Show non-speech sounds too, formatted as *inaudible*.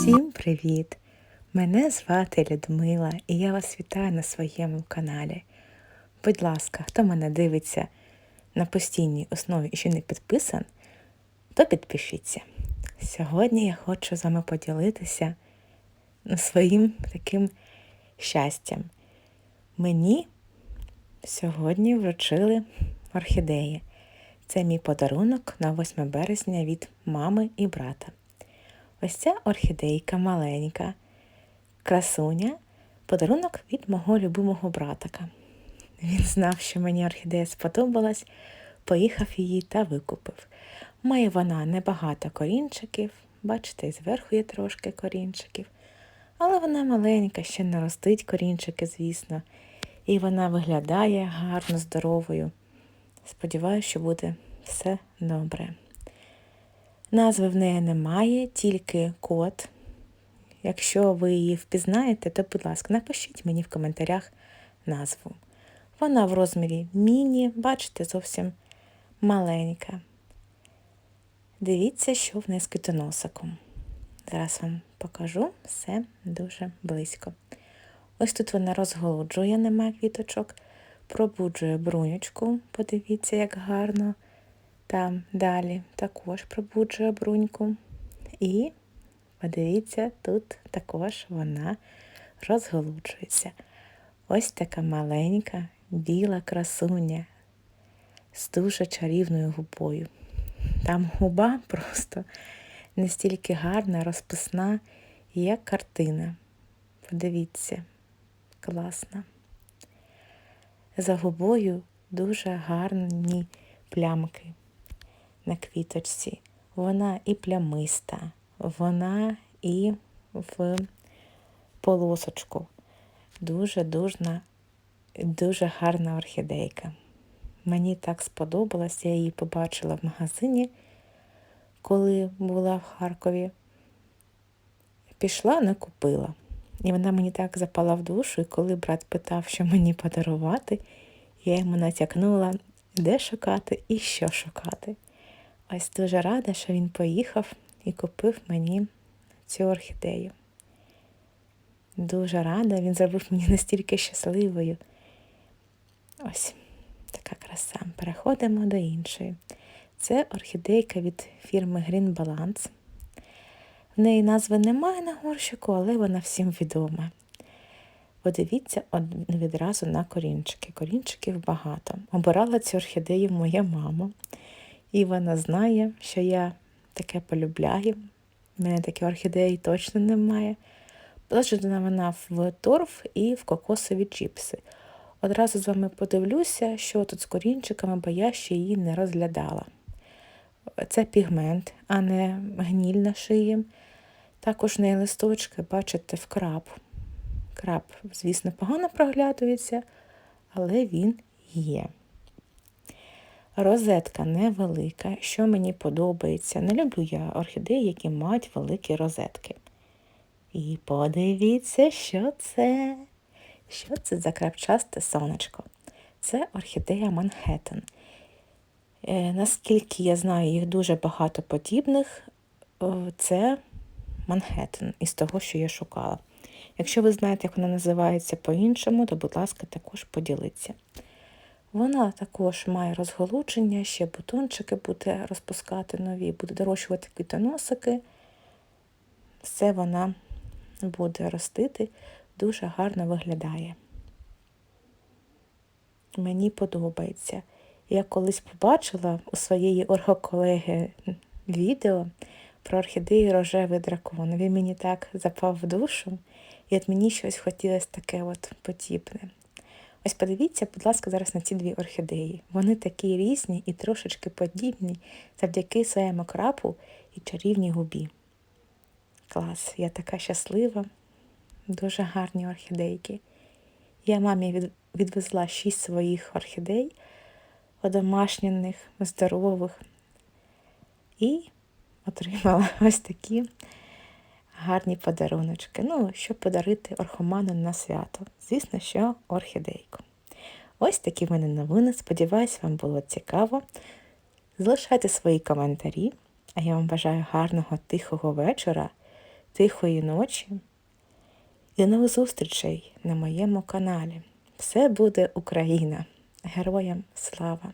Всім привіт! Мене звати Людмила і я вас вітаю на своєму каналі. Будь ласка, хто мене дивиться на постійній основі і ще не підписан, то підпишіться. Сьогодні я хочу з вами поділитися своїм таким щастям. Мені сьогодні вручили орхідеї. Це мій подарунок на 8 березня від мами і брата. Ось ця орхідейка маленька, красуня, подарунок від мого любимого братика. Він знав, що мені орхідея сподобалась, поїхав її та викупив. Має вона небагато корінчиків, бачите, зверху є трошки корінчиків. Але вона маленька, ще не ростить корінчики, звісно, і вона виглядає гарно, здоровою. Сподіваюся, що буде все добре. Назви в неї немає, тільки код. Якщо ви її впізнаєте, то, будь ласка, напишіть мені в коментарях назву. Вона в розмірі міні, бачите, зовсім маленька. Дивіться, що в неї з квітоносиком. Зараз вам покажу все дуже близько. Ось тут вона розголоджує, немає квіточок, пробуджує брунючку, подивіться, як гарно. Там далі також пробуджує бруньку. І подивіться, тут також вона розголуджується. Ось така маленька біла красуня з дуже чарівною губою. Там губа просто настільки гарна, розписна, як картина. Подивіться, класна. За губою дуже гарні плямки на квіточці. Вона і плямиста, вона і в полосочку. Дуже дуже гарна орхідейка. Мені так сподобалось, я її побачила в магазині, коли була в Харкові. Пішла, не купила. І вона мені так запала в душу, і коли брат питав, що мені подарувати, я йому натякнула, де шукати і що шукати. Ось дуже рада, що він поїхав і купив мені цю орхідею. Дуже рада, він зробив мені настільки щасливою. Ось така краса. Переходимо до іншої. Це орхідейка від фірми Green Balance. В неї назви немає на горщику, але вона всім відома. Подивіться відразу на корінчики. Корінчиків багато. Обирала цю орхідею моя мама. І вона знає, що я таке полюбляю. У мене такі орхідеї точно немає. Положена вона в торф і в кокосові чіпси. Одразу з вами подивлюся, що тут з корінчиками, бо я ще її не розглядала. Це пігмент, а не гніль на шиї. Також в неї листочки, бачите, в краб. Краб, звісно, погано проглядується, але він є. Розетка невелика, що мені подобається. Не люблю я орхідеї, які мають великі розетки. І подивіться, що це. Що це за крапчасте сонечко? Це орхідея Манхеттен. Е, наскільки я знаю, їх дуже багато подібних, це Манхеттен із того, що я шукала. Якщо ви знаєте, як вона називається по-іншому, то, будь ласка, також поділіться. Вона також має розголудження, ще бутончики буде розпускати нові, буде дорощувати квітоносики. Все вона буде ростити, дуже гарно виглядає. Мені подобається. Я колись побачила у своєї оргоколеги відео про орхідеї рожевий дракон. Він мені так запав в душу, і от мені щось хотілося таке от подібне. Ось подивіться, будь ласка, зараз на ці дві орхідеї. Вони такі різні і трошечки подібні завдяки своєму крапу і чарівній губі. Клас, я така щаслива, дуже гарні орхідейки. Я мамі відвезла шість своїх орхідей, одомашнених, здорових, і отримала *laughs* ось такі гарні подаруночки. Ну, щоб подарити орхоману на свято. Звісно, що орхідейку. Ось такі в мене новини. Сподіваюсь, вам було цікаво. Залишайте свої коментарі, а я вам бажаю гарного тихого вечора тихої ночі і нових зустрічей на моєму каналі. Все буде Україна! Героям слава!